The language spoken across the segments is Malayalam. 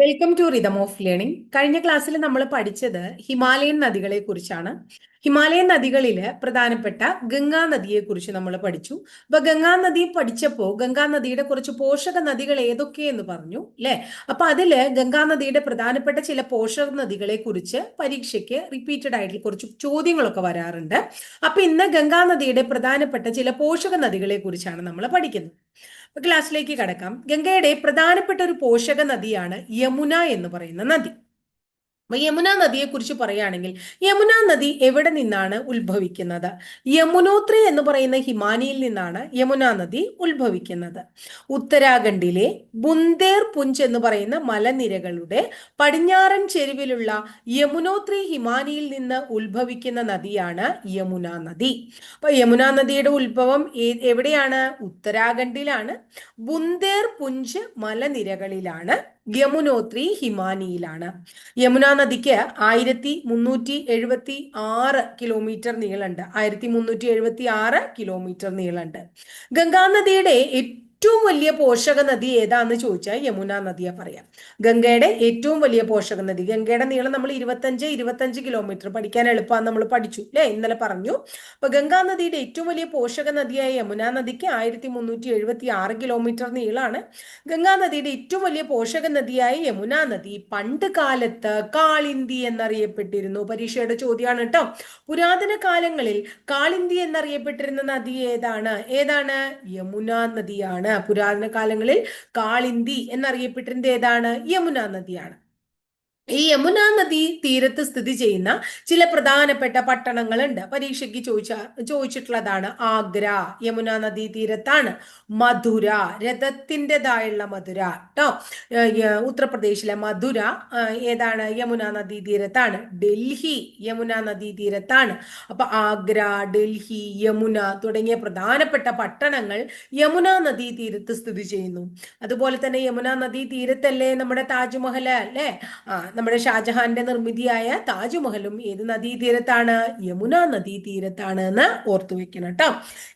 Welcome to rhythm of learning കഴിഞ്ഞ ക്ലാസ്സിൽ നമ്മൾ പഠിച്ചത് ഹിമാലയൻ നദികളെ കുറിച്ചാണ്. ഹിമാലയൻ നദികളിൽ പ്രധാനപ്പെട്ട ഗംഗാ നദിയെ കുറിച്ച് നമ്മൾ പഠിച്ചു. അപ്പൊ ഗംഗാ നദി പഠിച്ചപ്പോൾ ഗംഗാ നദിയുടെ കുറച്ച് പോഷക നദികൾ ഏതൊക്കെയെന്ന് പറഞ്ഞു അല്ലെ അപ്പൊ അതിൽ ഗംഗാ നദിയുടെ പ്രധാനപ്പെട്ട ചില പോഷക നദികളെ കുറിച്ച് പരീക്ഷയ്ക്ക് റിപ്പീറ്റഡ് ആയിട്ട് കുറച്ച് ചോദ്യങ്ങളൊക്കെ വരാറുണ്ട്. അപ്പൊ ഇന്ന് ഗംഗാ നദിയുടെ പ്രധാനപ്പെട്ട ചില പോഷക നദികളെ കുറിച്ചാണ് നമ്മൾ പഠിക്കുന്നത്. ക്ലാസ്സിലേക്ക് കടക്കാം. ഗംഗയുടെ പ്രധാനപ്പെട്ട ഒരു പോഷക നദിയാണ് യമുന എന്ന് പറയുന്ന നദി. യമുന നദിയെ കുറിച്ച് പറയുകയാണെങ്കിൽ യമുന നദി എവിടെ നിന്നാണ് ഉത്ഭവിക്കുന്നത്? യമുനോത്രി എന്ന് പറയുന്ന ഹിമാനിയിൽ നിന്നാണ് യമുന നദി ഉത്ഭവിക്കുന്നത്. ഉത്തരാഖണ്ഡിലെ ബുന്ദേർ പുഞ്ച് എന്ന് പറയുന്ന മലനിരകളുടെ പടിഞ്ഞാറൻ ചെരുവിലുള്ള യമുനോത്രി ഹിമാനിയിൽ നിന്ന് ഉത്ഭവിക്കുന്ന നദിയാണ് യമുന നദി. അപ്പൊ യമുന നദിയുടെ ഉത്ഭവം എവിടെയാണ്? ഉത്തരാഖണ്ഡിലാണ്. ബുന്ദേർ പുഞ്ച് മലനിരകളിലാണ് യമുനോത്രി ഹിമാനിയിലാണ്. യമുന നദിക്ക് ആയിരത്തി മുന്നൂറ്റി എഴുപത്തി ആറ് കിലോമീറ്റർ നീളമുണ്ട്. ആയിരത്തി മുന്നൂറ്റി എഴുപത്തി ആറ് കിലോമീറ്റർ നീളമുണ്ട്. ഗംഗാ നദിയുടെ ഏറ്റവും വലിയ പോഷക നദി ഏതാന്ന് ചോദിച്ചാൽ യമുന നദിയെ പറയാം. ഗംഗയുടെ ഏറ്റവും വലിയ പോഷക നദി. ഗംഗയുടെ നീളം നമ്മൾ ഇരുപത്തഞ്ച് ഇരുപത്തഞ്ച് കിലോമീറ്റർ പഠിക്കാൻ എളുപ്പമാണ് നമ്മൾ പഠിച്ചു അല്ലെ ഇന്നലെ പറഞ്ഞു. അപ്പൊ ഗംഗാ നദിയുടെ ഏറ്റവും വലിയ പോഷക നദിയായ യമുന നദിക്ക് ആയിരത്തി മുന്നൂറ്റി എഴുപത്തി ആറ് കിലോമീറ്റർ നീളാണ്. ഗംഗാ നദിയുടെ ഏറ്റവും വലിയ പോഷക നദിയായ യമുന നദി പണ്ട് കാലത്ത് കാളിന്തി എന്നറിയപ്പെട്ടിരുന്നു. പരീക്ഷയുടെ ചോദ്യമാണ് കേട്ടോ പുരാതന കാലങ്ങളിൽ കാളിന്തി എന്നറിയപ്പെട്ടിരുന്ന നദി ഏതാണ്? ഏതാണ്? യമുന നദിയാണ്. പുരാതന കാലങ്ങളിൽ കാളിന്തി എന്നറിയപ്പെട്ടിരുന്നത് ഏതാണ് യമുന നദിയാണ്. ഈ യമുന നദി തീരത്ത് സ്ഥിതി ചെയ്യുന്ന ചില പ്രധാനപ്പെട്ട പട്ടണങ്ങളുണ്ട്. പരീക്ഷയ്ക്ക് ചോദിച്ച ചോദിച്ചിട്ടുള്ളതാണ് ആഗ്ര. യമുന നദി തീരത്താണ് മധുര. രഥത്തിന്റെതായുള്ള മധുര കേട്ടോ ഉത്തർപ്രദേശിലെ മധുര ഏതാണ്? യമുന നദി തീരത്താണ്. ഡൽഹി യമുന നദി തീരത്താണ്. അപ്പൊ ആഗ്ര ഡൽഹി യമുന തുടങ്ങിയ പ്രധാനപ്പെട്ട പട്ടണങ്ങൾ യമുന നദി തീരത്ത് സ്ഥിതി ചെയ്യുന്നു. അതുപോലെ തന്നെ യമുന നദി തീരത്തല്ലേ നമ്മുടെ താജ്മഹൽ അല്ലേ? നമ്മുടെ ഷാജഹാന്റെ നിർമ്മിതിയായ താജ്മഹലും ഏത് നദീതീരത്താണ്? യമുന നദീതീരത്താണ് എന്ന് ഓർത്തു വെക്കണം കേട്ടോ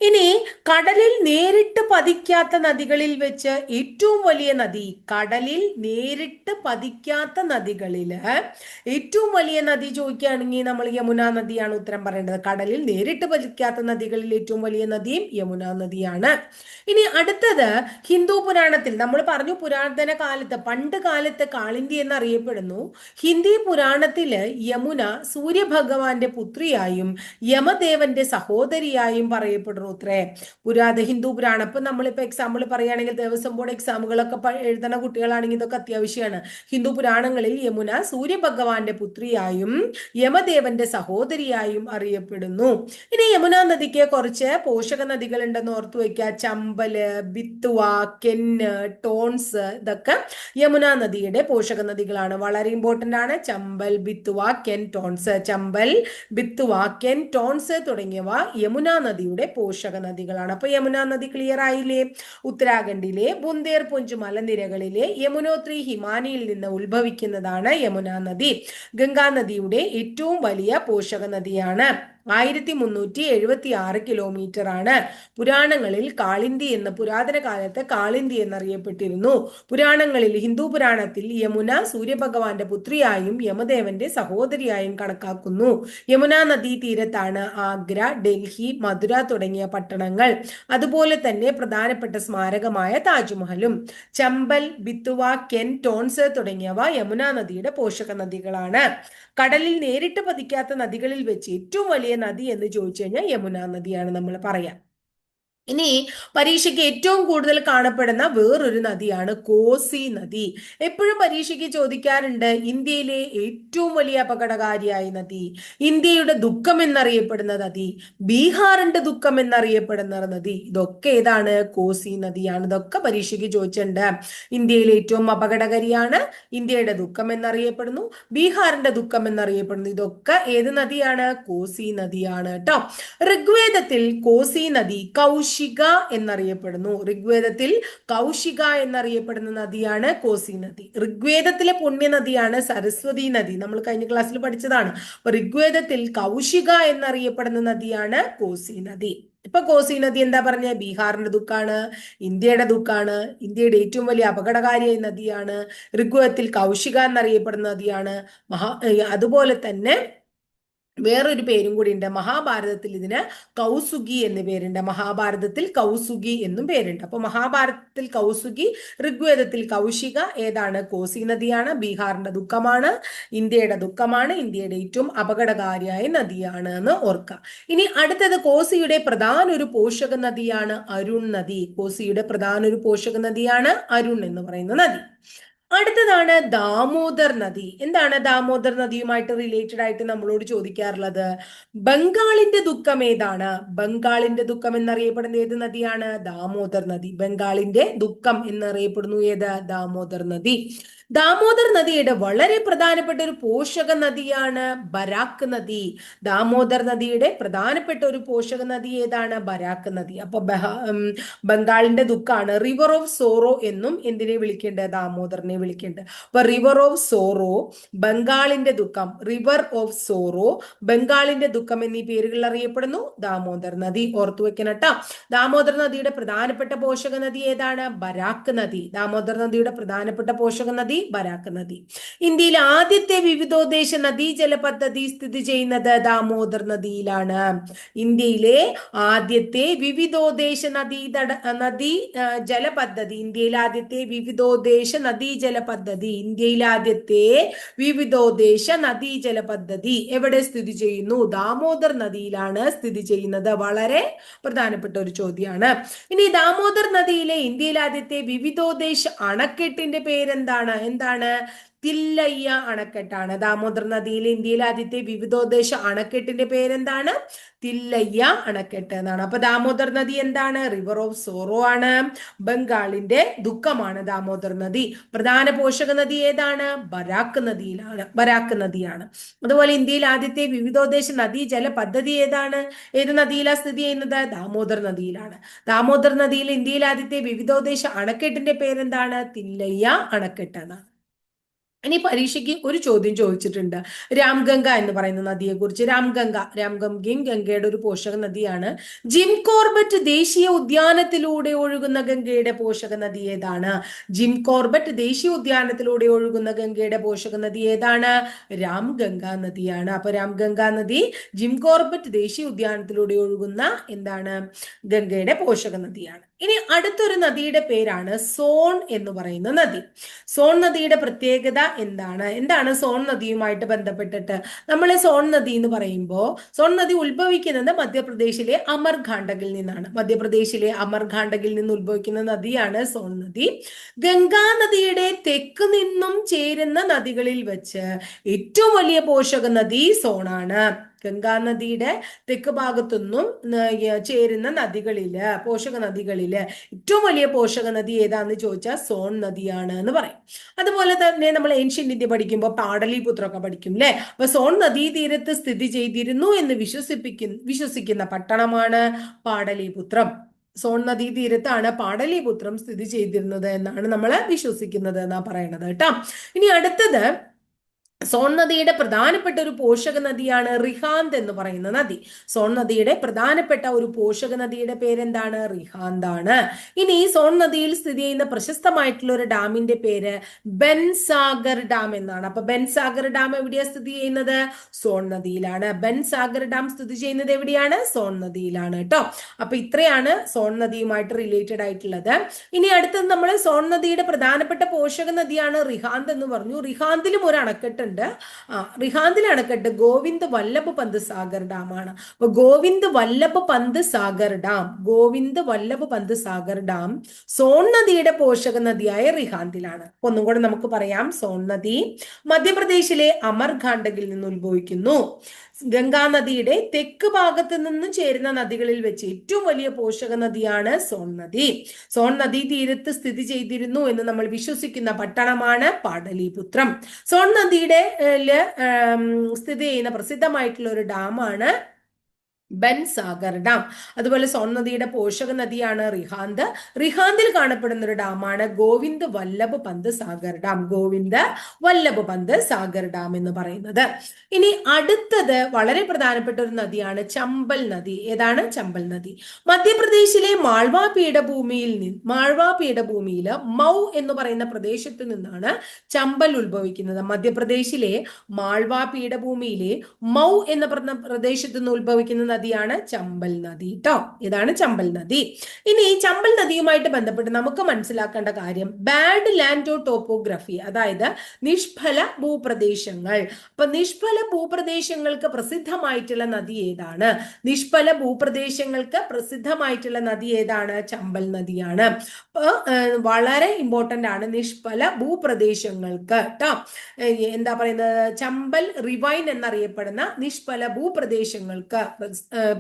ഇനി കടലിൽ നേരിട്ട് പതിക്കാത്ത നദികളിൽ വെച്ച് ഏറ്റവും വലിയ നദി കടലിൽ നേരിട്ട് പതിക്കാത്ത നദികളിൽ ഏറ്റവും വലിയ നദി ചോദിക്കുകയാണെങ്കിൽ നമ്മൾ യമുന നദിയാണ് ഉത്തരം പറയേണ്ടത്. കടലിൽ നേരിട്ട് പതിക്കാത്ത നദികളിൽ ഏറ്റവും വലിയ നദിയും യമുന നദിയാണ്. ഇനി അടുത്തത് ഹിന്ദു പുരാണത്തിൽ നമ്മൾ പറഞ്ഞു പുരാതന കാലത്ത് പണ്ട് കാലത്ത് കാളിന്തി എന്നറിയപ്പെടുന്നു. ഹിന്ദി പുരാണത്തിൽ യമുന സൂര്യഭഗവാന്റെ പുത്രിയായും യമദേവന്റെ സഹോദരിയായും പറയപ്പെടുന്നു അത്രേ പുരാത ഹിന്ദു പുരാണം. ഇപ്പൊ നമ്മളിപ്പോ എക്സാമ്പിൾ പറയുകയാണെങ്കിൽ ദേവസ്വം ബോർഡ് എക്സാമുകളൊക്കെ എഴുതുന്ന കുട്ടികളാണെങ്കിൽ ഇതൊക്കെ അത്യാവശ്യമാണ് ഹിന്ദു പുരാണങ്ങളിൽ യമുന സൂര്യഭഗവാന്റെ പുത്രിയായും യമദേവന്റെ സഹോദരിയായും അറിയപ്പെടുന്നു. ഇനി യമുന നദിക്ക് കുറച്ച് പോഷക നദികൾ ഉണ്ടെന്ന് ഓർത്തു വയ്ക്കുക ചമ്പൽ ബിത്തുവ കെന്ന് ടോൺസ് ഇതൊക്കെ യമുന നദിയുടെ പോഷക നദികളാണ്. വളരെ ഇമ്പോർട്ടന്റ് ആണ്. ചമ്പൽ ബിത്തുവ കെൻ ടോൺസ്. ചമ്പൽ ബിത്തുവ കെൻ ടോൺസ് തുടങ്ങിയവ യമുന നദിയുടെ പോഷക നദികളാണ്. അപ്പൊ യമുന നദി ക്ലിയർ ആയില്ലേ? ഉത്തരാഖണ്ഡിലെ ബുന്ദേർ പുഞ്ച് മലനിരകളിലെ യമുനോത്രി ഹിമാനിയിൽ നിന്ന് ഉത്ഭവിക്കുന്നതാണ് യമുന നദി. ഗംഗാ നദിയുടെ ഏറ്റവും വലിയ പോഷക നദിയാണ്. ആയിരത്തി മുന്നൂറ്റി എഴുപത്തി ആറ് കിലോമീറ്റർ ആണ് പുരാണങ്ങളിൽ കാളിന്തി എന്ന പുരാതന കാലത്ത് കാളിന്തി എന്നറിയപ്പെട്ടിരുന്നു. പുരാണങ്ങളിൽ ഹിന്ദു പുരാണത്തിൽ യമുന സൂര്യഭഗവാന്റെ പുത്രിയായും യമദേവന്റെ സഹോദരിയായും കണക്കാക്കുന്നു. യമുന നദീ തീരത്താണ് ആഗ്ര ഡൽഹി മധുര തുടങ്ങിയ പട്ടണങ്ങൾ. അതുപോലെ തന്നെ പ്രധാനപ്പെട്ട സ്മാരകമായ താജ്മഹലും ചമ്പൽ ബിത്തുവ കെൻ ടോൺസ് തുടങ്ങിയവ യമുന നദിയുടെ പോഷക നദികളാണ് കടലിൽ നേരിട്ട് പതിക്കാത്ത നദികളിൽ വെച്ച് ഏറ്റവും വലിയ നദി എന്ന് ചോദിച്ചു കഴിഞ്ഞാൽ യമുന നദിയാണ് നമ്മൾ പറയാം. ഇനി പരീക്ഷയ്ക്ക് ഏറ്റവും കൂടുതൽ കാണപ്പെടുന്ന വേറൊരു നദിയാണ് കോസി നദി. എപ്പോഴും പരീക്ഷയ്ക്ക് ചോദിക്കാറുണ്ട് ഇന്ത്യയിലെ ഏറ്റവും വലിയ അപകടകാരിയായ നദി ഇന്ത്യയുടെ ദുഃഖം എന്നറിയപ്പെടുന്ന നദി ബീഹാറിന്റെ ദുഃഖം എന്നറിയപ്പെടുന്ന നദി ഇതൊക്കെ ഏതാണ്? കോസി നദിയാണ്. ഇതൊക്കെ പരീക്ഷയ്ക്ക് ചോദിച്ചിട്ടുണ്ട്. ഇന്ത്യയിലെ ഏറ്റവും അപകടകാരിയാണ് ഇന്ത്യയുടെ ദുഃഖം എന്നറിയപ്പെടുന്നു ബീഹാറിന്റെ ദുഃഖം എന്നറിയപ്പെടുന്നു. ഇതൊക്കെ ഏത് നദിയാണ്? കോസി നദിയാണ് കേട്ടോ. ഋഗ്വേദത്തിൽ കോസി നദി കൗശ കൗശിക എന്നറിയപ്പെടുന്നു. ഋഗ്വേദത്തിൽ കൗശിക എന്നറിയപ്പെടുന്ന നദിയാണ് കോസി നദി. ഋഗ്വേദത്തിലെ പുണ്യനദിയാണ് സരസ്വതി നദി. നമ്മൾ കഴിഞ്ഞ ക്ലാസ്സിൽ പഠിച്ചതാണ്. അപ്പൊ ഋഗ്വേദത്തിൽ കൗശിക എന്നറിയപ്പെടുന്ന നദിയാണ് കോസി നദി. ഇപ്പൊ കോസി നദി എന്താ പറഞ്ഞ? ബീഹാറിന്റെ ദുഃഖാണ് ഇന്ത്യയുടെ ദുഃഖാണ് ഇന്ത്യയുടെ ഏറ്റവും വലിയ അപകടകാരിയായ നദിയാണ്. ഋഗ്വേദത്തിൽ കൗശിക എന്നറിയപ്പെടുന്ന നദിയാണ്. മഹാ അതുപോലെ തന്നെ വേറൊരു പേരും കൂടി ഉണ്ട് മഹാഭാരതത്തിൽ ഇതിന് കൗസുഗി എന്ന് പേരുണ്ട്. മഹാഭാരതത്തിൽ കൗസുഗി എന്നും പേരുണ്ട്. അപ്പൊ മഹാഭാരതത്തിൽ കൗസുഗി ഋഗ്വേദത്തിൽ കൗശിക ഏതാണ്? കോസി നദിയാണ് ബീഹാറിന്റെ ദുഃഖമാണ് ഇന്ത്യയുടെ ദുഃഖമാണ് ഇന്ത്യയുടെ ഏറ്റവും അപകടകാരിയായ നദിയാണ് എന്ന് ഓർക്കുക. ഇനി അടുത്തത് കോസിയുടെ പ്രധാന ഒരു പോഷക നദിയാണ് അരുൺ നദി. കോസിയുടെ പ്രധാന ഒരു പോഷക നദിയാണ് അരുൺ എന്ന് പറയുന്ന നദി. അടുത്തതാണ് ദാമോദർ നദി. എന്താണ് ദാമോദർ നദിയുമായിട്ട് റിലേറ്റഡ് ആയിട്ട് നമ്മളോട് ചോദിക്കാറുള്ളത്? ബംഗാളിന്റെ ദുഃഖം ഏതാണ്? ബംഗാളിന്റെ ദുഃഖം എന്നറിയപ്പെടുന്ന ഏത് നദിയാണ്? ദാമോദർ നദി. ബംഗാളിന്റെ ദുഃഖം എന്നറിയപ്പെടുന്നു ഏത്? ദാമോദർ നദി. ദാമോദർ നദിയുടെ വളരെ പ്രധാനപ്പെട്ട ഒരു പോഷക നദിയാണ് ബരാക്ക് നദി. ദാമോദർ നദിയുടെ പ്രധാനപ്പെട്ട ഒരു പോഷക നദി ഏതാണ്? ബരാക്ക് നദി. അപ്പൊ ബംഗാളിന്റെ ദുഃഖാണ് റിവർ ഓഫ് സോറോ എന്നും എന്തിനെ വിളിക്കേണ്ടത്? ദാമോദറിനെ വിളിക്കേണ്ടത് അപ്പൊ റിവർ ഓഫ് സോറോ ബംഗാളിന്റെ ദുഃഖം റിവർ ഓഫ് സോറോ ബംഗാളിന്റെ ദുഃഖം എന്നീ പേരുകളിൽ അറിയപ്പെടുന്നു. ദാമോദർ നദി ഓർത്തു വെക്കണട്ടാ ദാമോദർ നദിയുടെ പ്രധാനപ്പെട്ട പോഷക നദി ഏതാണ്? ബരാക്ക് നദി. ദാമോദർ നദിയുടെ പ്രധാനപ്പെട്ട പോഷക നദി ബരാക്ക് നദി. ഇന്ത്യയിലെ ആദ്യത്തെ വിവിധോദ്ദേശ നദീജല പദ്ധതി സ്ഥിതി ചെയ്യുന്നത് ദാമോദർ നദിയിലാണ്. ഇന്ത്യയിലെ ആദ്യത്തെ വിവിധോദ്ദേശ നദീ നദീ ജല പദ്ധതി ഇന്ത്യയിലെ ആദ്യത്തെ വിവിധോദ്ദേശ നദീജല പദ്ധതി. ഇന്ത്യയിലെ ആദ്യത്തെ വിവിധോദ്ദേശ നദീജല പദ്ധതി എവിടെ സ്ഥിതി ചെയ്യുന്നു? ദാമോദർ നദിയിലാണ് സ്ഥിതി ചെയ്യുന്നത്. വളരെ പ്രധാനപ്പെട്ട ഒരു ചോദ്യമാണ് ഇനി ദാമോദർ നദിയിലെ ഇന്ത്യയിലെ ആദ്യത്തെ വിവിധോദ്ദേശ അണക്കെട്ടിന്റെ പേരെന്താണ്? എന്താണ്? തില്ലയ്യ അണക്കെട്ടാണ്. ദാമോദർ നദിയിൽ ഇന്ത്യയിലെ ആദ്യത്തെ വിവിധോദ്ദേശ അണക്കെട്ടിന്റെ പേരെന്താണ്? തില്ലയ്യ അണക്കെട്ട് എന്നാണ്. അപ്പൊ ദാമോദർ നദി എന്താണ്? റിവർ ഓഫ് സോറോ ആണ്. ബംഗാളിന്റെ ദുഃഖമാണ് ദാമോദർ നദി. പ്രധാന പോഷക നദി ഏതാണ്? ബരാക്ക് നദിയിലാണ്. ബരാക്ക് നദിയാണ്. അതുപോലെ ഇന്ത്യയിൽ ആദ്യത്തെ വിവിധോദ്ദേശ നദീജല പദ്ധതി ഏതാണ്? ഏത് നദിയിലാണ് സ്ഥിതി ചെയ്യുന്നത്? ദാമോദർ നദിയിലാണ്. ദാമോദർ നദിയിൽ ഇന്ത്യയിൽ ആദ്യത്തെ വിവിധോദ്ദേശ അണക്കെട്ടിന്റെ പേരെന്താണ്? തില്ലയ്യ അണക്കെട്ട് എന്നാണ്. ഇനി പരീക്ഷയ്ക്ക് ഒരു ചോദ്യം ചോദിച്ചിട്ടുണ്ട്. രാംഗംഗ എന്ന് പറയുന്ന നദിയെ കുറിച്ച് രാംഗംഗ രാംഗംഗയും ഗംഗയുടെ ഒരു പോഷക നദിയാണ്. ജിം കോർബറ്റ് ദേശീയ ഉദ്യാനത്തിലൂടെ ഒഴുകുന്ന ഗംഗയുടെ പോഷക നദി ഏതാണ്? ജിം കോർബറ്റ് ദേശീയ ഉദ്യാനത്തിലൂടെ ഒഴുകുന്ന ഗംഗയുടെ പോഷക നദി ഏതാണ്? രാംഗംഗ നദിയാണ്. അപ്പൊ രാംഗംഗ നദി ജിം കോർബറ്റ് ദേശീയ ഉദ്യാനത്തിലൂടെ ഒഴുകുന്ന എന്താണ്? ഗംഗയുടെ പോഷക നദിയാണ്. ഇനി അടുത്തൊരു നദിയുടെ പേരാണ് സോൺ എന്ന് പറയുന്ന നദി. സോൺ നദിയുടെ പ്രത്യേകത എന്താണ്? എന്താണ് സോൺ നദിയുമായിട്ട് ബന്ധപ്പെട്ടിട്ട്? നമ്മൾ സോൺ നദി എന്ന് പറയുമ്പോൾ സോൺ നദി ഉത്ഭവിക്കുന്നത് മധ്യപ്രദേശിലെ അമർഖാണ്ഡകിൽ നിന്നാണ്. മധ്യപ്രദേശിലെ അമർഖാണ്ഡകിൽ നിന്ന് ഉത്ഭവിക്കുന്ന നദിയാണ് സോൺ നദി. ഗംഗാ നദിയുടെ തെക്ക് നിന്നും ചേരുന്ന നദികളിൽ വെച്ച് ഏറ്റവും വലിയ പോഷക നദി സോണാണ്. ഗംഗാനദിയുടെ തെക്ക് ഭാഗത്തുനിന്നും ചേരുന്ന നദികളിൽ പോഷക നദികളിൽ ഏറ്റവും വലിയ പോഷക നദി ഏതാന്ന് ചോദിച്ചാൽ സോൺ നദിയാണ് എന്ന് പറയും. അതുപോലെ തന്നെ നമ്മൾ ഏൻഷ്യൻ ഇന്ത്യ പഠിക്കുമ്പോൾ പാടലിപുത്രമൊക്കെ പഠിക്കും അല്ലെ അപ്പൊ സോൺ നദീ തീരത്ത് സ്ഥിതി ചെയ്തിരുന്നു എന്ന് വിശ്വസിപ്പിക്കുന്ന വിശ്വസിക്കുന്ന പട്ടണമാണ് പാടലിപുത്രം സോൺ നദീ തീരത്താണ് പാടലിപുത്രം സ്ഥിതി ചെയ്തിരുന്നത് എന്നാണ് നമ്മൾ വിശ്വസിക്കുന്നത് എന്നാ പറയണത് കേട്ടോ. ഇനി അടുത്തത് സോൺ നദിയുടെ പ്രധാനപ്പെട്ട ഒരു പോഷക നദിയാണ് റിഹാന്ത് എന്ന് പറയുന്ന നദി. സോൺ നദിയുടെ പ്രധാനപ്പെട്ട ഒരു പോഷക നദിയുടെ പേരെന്താണ്? റിഹാന്ത് ആണ് ഇനി സോൺ നദിയിൽ സ്ഥിതി ചെയ്യുന്ന പ്രശസ്തമായിട്ടുള്ള ഒരു ഡാമിന്റെ പേര് ബെൻസാഗർ ഡാം എന്നാണ്. അപ്പൊ ബെൻസാഗർ ഡാം എവിടെയാ സ്ഥിതി ചെയ്യുന്നത്? സോൺ നദിയിലാണ് ബെൻസാഗർ ഡാം സ്ഥിതി ചെയ്യുന്നത് എവിടെയാണ്? സോൺ നദിയിലാണ് കേട്ടോ. അപ്പൊ ഇത്രയാണ് സോൺ നദിയുമായിട്ട് റിലേറ്റഡ് ആയിട്ടുള്ളത്. ഇനി അടുത്തത് നമ്മൾ സോൺ നദിയുടെ പ്രധാനപ്പെട്ട പോഷക നദിയാണ് റിഹാന്ത് എന്ന് പറഞ്ഞു. റിഹാന്തിലും ഒരു അണക്കെട്ട് ആ റിഹാന്തിൽ അണക്കെട്ട് ഗോവിന്ദ് വല്ലഭ പന്ത് സാഗർ ഡാം ആണ് അപ്പൊ ഗോവിന്ദ് വല്ലഭ പന്ത് സാഗർ ഡാം ഗോവിന്ദ് വല്ലഭ പന്ത് സാഗർ ഡാം സോൺ നദിയുടെ പോഷക നദിയായ റിഹാന്തിലാണ്. ഒന്നും കൂടെ നമുക്ക് പറയാം. സോൺ നദി മധ്യപ്രദേശിലെ അമർഖാണ്ഡഗിൽ നിന്ന് ഉത്ഭവിക്കുന്നു. ഗംഗാ നദിയുടെ തെക്ക് ഭാഗത്ത് നിന്ന് ചേരുന്ന നദികളിൽ വെച്ച് ഏറ്റവും വലിയ പോഷക നദിയാണ് സോൺ നദി സോൺ നദി തീരത്ത് സ്ഥിതി ചെയ്തിരുന്നു എന്ന് നമ്മൾ വിശ്വസിക്കുന്ന പട്ടണമാണ് പാടലിപുത്രം. സോൺ നദിയുടെ സ്ഥിതി ചെയ്യുന്ന പ്രസിദ്ധമായിട്ടുള്ള ഒരു ഡാമാണ് ബൻസാഗർ ഡാം. അതുപോലെ സോൺ നദിയുടെ പോഷക നദിയാണ് റിഹാന്ത്. റിഹാന്തിൽ കാണപ്പെടുന്ന ഒരു ഡാമാണ് ഗോവിന്ദ് വല്ലഭ് പന്ത് സാഗർ ഡാം. ഗോവിന്ദ് വല്ലഭ് പന്ത് സാഗർ ഡാം എന്ന് പറയുന്നത്. ഇനി അടുത്തത് വളരെ പ്രധാനപ്പെട്ട ഒരു നദിയാണ് ചമ്പൽ നദി. ഏതാണ്? ചമ്പൽ നദി. മധ്യപ്രദേശിലെ മാൾവാ പീഠഭൂമിയിൽ നിന്ന് മാൾവ പീഠഭൂമിയിൽ മൗ എന്ന് പറയുന്ന പ്രദേശത്ത് നിന്നാണ് ചമ്പൽ ഉത്ഭവിക്കുന്നത്. മധ്യപ്രദേശിലെ മാൾവാ പീഠഭൂമിയിലെ മൗ എന്ന പറഞ്ഞ പ്രദേശത്ത് നിന്ന് ഉത്ഭവിക്കുന്ന നദിയാണ് ചമ്പൽ നദി കേട്ടോ ഇതാണ് ചമ്പൽ നദി. ഇനി ഈ ചമ്പൽ നദിയുമായിട്ട് ബന്ധപ്പെട്ട് നമുക്ക് മനസ്സിലാക്കേണ്ട കാര്യം ബാഡ് ലാൻഡോ ടോപ്പോഗ്രഫി അതായത് നിഷ്ഫല ഭൂപ്രദേശങ്ങൾ. അപ്പൊ നിഷ്ഫല ഭൂപ്രദേശങ്ങൾക്ക് പ്രസിദ്ധമായിട്ടുള്ള നദി ഏതാണ്? നിഷ്ഫല ഭൂപ്രദേശങ്ങൾക്ക് പ്രസിദ്ധമായിട്ടുള്ള നദി ഏതാണ്? ചമ്പൽ നദിയാണ്. വളരെ ഇമ്പോർട്ടന്റ് ആണ് നിഷ്ഫല ഭൂപ്രദേശങ്ങൾക്ക് കേട്ടോ എന്താ പറയുന്നത്? ചമ്പൽ റിവൈൻ എന്നറിയപ്പെടുന്ന നിഷ്ഫല ഭൂപ്രദേശങ്ങൾക്ക്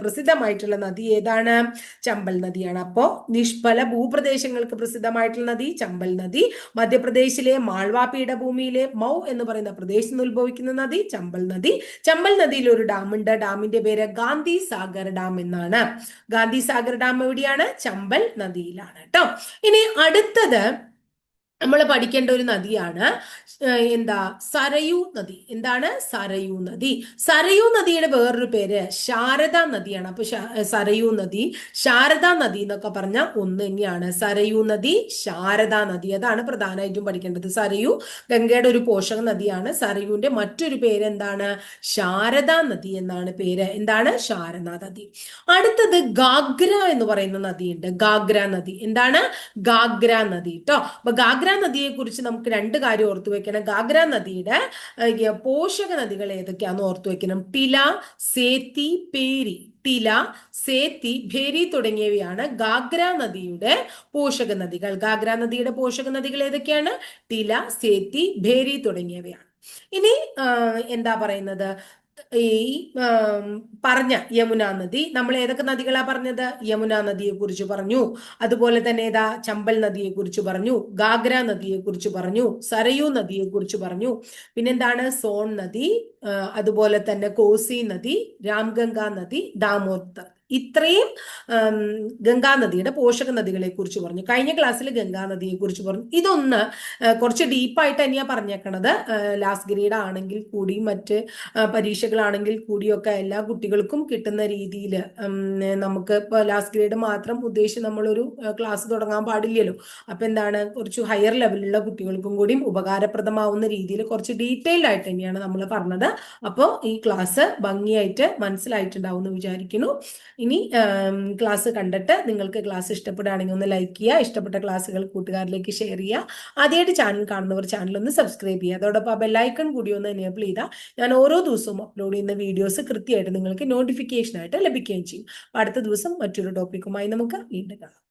പ്രസിദ്ധമായിട്ടുള്ള നദി ഏതാണ്? ചമ്പൽ നദിയാണ്. അപ്പോ നിഷ്ഫല ഭൂപ്രദേശങ്ങൾക്ക് പ്രസിദ്ധമായിട്ടുള്ള നദി ചമ്പൽ നദി. മധ്യപ്രദേശിലെ മാൾവാ പീഠഭൂമിയിലെ മൗ എന്ന് പറയുന്ന പ്രദേശത്ത് ഉത്ഭവിക്കുന്ന നദി ചമ്പൽ നദി. ചമ്പൽ നദിയിൽ ഒരു ഡാം ഉണ്ട് ഡാമിന്റെ പേര് ഗാന്ധി സാഗർ ഡാം എന്നാണ്. ഗാന്ധി സാഗർ ഡാം എവിടെയാണ്? ചമ്പൽ നദിയിലാണ് കേട്ടോ ഇനി അടുത്തത് നമ്മൾ പഠിക്കേണ്ട ഒരു നദിയാണ് എന്താ? സരയൂ നദി. എന്താണ്? സരയൂ നദി. സരയൂ നദിയുടെ വേറൊരു പേര് ശാരദ നദിയാണ്. അപ്പൊ സരയു നദി ശാരദ നദി എന്നൊക്കെ പറഞ്ഞ ഒന്ന് തന്നെയാണ്. സരയൂ നദി ശാരദ നദി. അതാണ് പ്രധാനമായിട്ടും പഠിക്കേണ്ടത്. സരയൂ ഗംഗയുടെ ഒരു പോഷക നദിയാണ്. സരയൂന്റെ മറ്റൊരു പേര് എന്താണ്? ശാരദ നദി എന്നാണ് പേര്. എന്താണ്? ശാരദ നദി. അടുത്തത് ഗാഗ്ര എന്ന് പറയുന്ന നദിയുണ്ട്. ഗാഗ്ര നദി. എന്താണ്? ഗാഗ്ര നദി കേട്ടോ അപ്പൊ ഗാഗ്ര നദിയെ കുറിച്ച് നമുക്ക് രണ്ട് കാര്യം ഓർത്തു വെക്കണം. ഗാഗ്ര നദിയുടെ പോഷക നദികൾ ഏതൊക്കെയാന്ന് ഓർത്തു വെക്കണം. ടില സേത്തി പേരി. ടില സേത്തി ഭേരി തുടങ്ങിയവയാണ് ഗാഗ്ര നദിയുടെ പോഷക നദികൾ. ഗാഗ്ര നദിയുടെ പോഷക നദികൾ ഏതൊക്കെയാണ്? ടില സേത്തി ഭേരി തുടങ്ങിയവയാണ്. ഇനി എന്താ പറയുന്നത്? ഈ പറഞ്ഞ യമുന നദി. നമ്മൾ ഏതൊക്കെ നദികളാ പറഞ്ഞത്? യമുന നദിയെ കുറിച്ച് പറഞ്ഞു. അതുപോലെ തന്നെ ഏതാ? ചമ്പൽ നദിയെ കുറിച്ച് പറഞ്ഞു. ഗാഗ്ര നദിയെ കുറിച്ച് പറഞ്ഞു. സരയൂ നദിയെ കുറിച്ച് പറഞ്ഞു. പിന്നെന്താണ്? സോൺ നദി അതുപോലെ തന്നെ കോസി നദി രാംഗംഗ നദി ദാമോദർ ഇത്രയും ഗംഗാ നദിയുടെ പോഷക നദികളെ കുറിച്ച് പറഞ്ഞു. കഴിഞ്ഞ ക്ലാസ്സിൽ ഗംഗാ നദിയെ കുറിച്ച് പറഞ്ഞു. ഇതൊന്ന് കുറച്ച് ഡീപ്പായിട്ട് തന്നെയാ പറഞ്ഞേക്കണത്. ലാസ്റ്റ് ഗ്രേഡ് ആണെങ്കിൽ കൂടി മറ്റ് പരീക്ഷകളാണെങ്കിൽ കൂടിയൊക്കെ എല്ലാ കുട്ടികൾക്കും കിട്ടുന്ന രീതിയിൽ നമുക്ക് ഇപ്പോൾ ലാസ്റ്റ് ഗ്രേഡ് മാത്രം ഉദ്ദേശിച്ച് നമ്മളൊരു ക്ലാസ് തുടങ്ങാൻ പാടില്ലല്ലോ. അപ്പം എന്താണ് കുറച്ച് ഹയർ ലെവലിലുള്ള കുട്ടികൾക്കും കൂടിയും ഉപകാരപ്രദമാവുന്ന രീതിയിൽ കുറച്ച് ഡീറ്റെയിൽഡ് ആയിട്ട് തന്നെയാണ് നമ്മൾ പറഞ്ഞത്. അപ്പോൾ ഈ ക്ലാസ് ഭംഗിയായിട്ട് മനസ്സിലായിട്ടുണ്ടാവും എന്ന് വിചാരിക്കുന്നു. ഇനി ക്ലാസ് കണ്ടിട്ട് നിങ്ങൾക്ക് ക്ലാസ് ഇഷ്ടപ്പെടുകയാണെങ്കിൽ ഒന്ന് ലൈക്ക് ചെയ്യുക ഇഷ്ടപ്പെട്ട ക്ലാസ്സുകൾ കൂട്ടുകാരിലേക്ക് ഷെയർ ചെയ്യുക. ആദ്യമായിട്ട് ചാനൽ കാണുന്നവർ ചാനൽ ഒന്ന് സബ്സ്ക്രൈബ് ചെയ്യുക. അതോടൊപ്പം ആ ബെല്ലൈക്കൺ കൂടി ഒന്ന് എനേബിൾ ചെയ്താൽ ഞാൻ ഓരോ ദിവസവും അപ്ലോഡ് ചെയ്യുന്ന വീഡിയോസ് കൃത്യമായിട്ട് നിങ്ങൾക്ക് നോട്ടിഫിക്കേഷൻ ആയിട്ട് ലഭിക്കുകയും ചെയ്യും. അടുത്ത ദിവസം മറ്റൊരു ടോപ്പിക്കുമായി നമുക്ക് വീണ്ടും കാണാം.